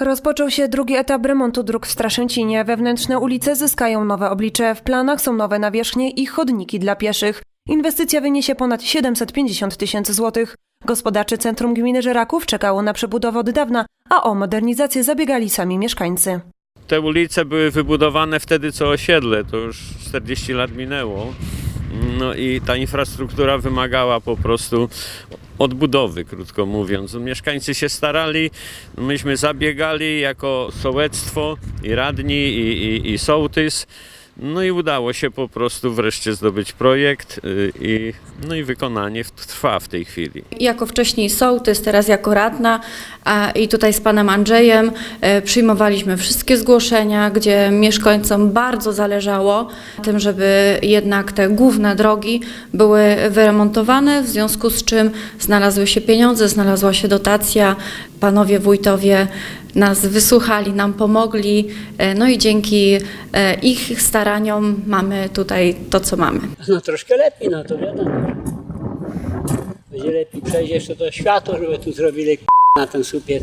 Rozpoczął się drugi etap remontu dróg w Straszęcinie. Wewnętrzne ulice zyskają nowe oblicze. W planach są nowe nawierzchnie i chodniki dla pieszych. Inwestycja wyniesie ponad 750 tysięcy złotych. Gospodarcze Centrum Gminy Żeraków czekało na przebudowę od dawna, a o modernizację zabiegali sami mieszkańcy. Te ulice były wybudowane wtedy co osiedle, to już 40 lat minęło. No i ta infrastruktura wymagała po prostu odbudowy, krótko mówiąc. Mieszkańcy się starali, myśmy zabiegali jako sołectwo i radni i, i, i sołtys. No i udało się po prostu wreszcie zdobyć projekt y, i, no i wykonanie w- trwa w tej chwili. Jako wcześniej sołtys, teraz jako radna a, i tutaj z panem Andrzejem e, przyjmowaliśmy wszystkie zgłoszenia, gdzie mieszkańcom bardzo zależało na tym, żeby jednak te główne drogi były wyremontowane, w związku z czym znalazły się pieniądze, znalazła się dotacja. Panowie wójtowie nas wysłuchali, nam pomogli, e, no i dzięki e, ich staraniom mamy tutaj to, co mamy. No troszkę lepiej, no to wiadomo. Będzie lepiej przejść jeszcze to światło, żeby tu zrobili na ten supiec.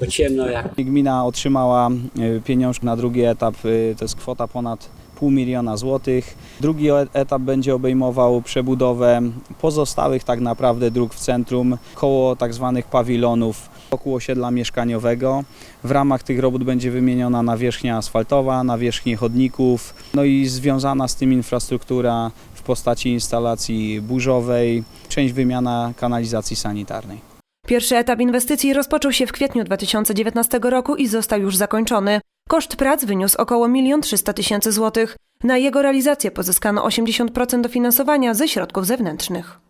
Bo ciemno jak. Gmina otrzymała y, pieniążek na drugi etap, y, to jest kwota ponad pół miliona złotych. Drugi e- etap będzie obejmował przebudowę pozostałych tak naprawdę dróg w centrum koło tak zwanych pawilonów wokół osiedla mieszkaniowego. W ramach tych robót będzie wymieniona nawierzchnia asfaltowa, nawierzchnie chodników, no i związana z tym infrastruktura w postaci instalacji burzowej, część wymiana kanalizacji sanitarnej. Pierwszy etap inwestycji rozpoczął się w kwietniu 2019 roku i został już zakończony. Koszt prac wyniósł około 1 300 tysięcy złotych. Na jego realizację pozyskano 80% dofinansowania ze środków zewnętrznych.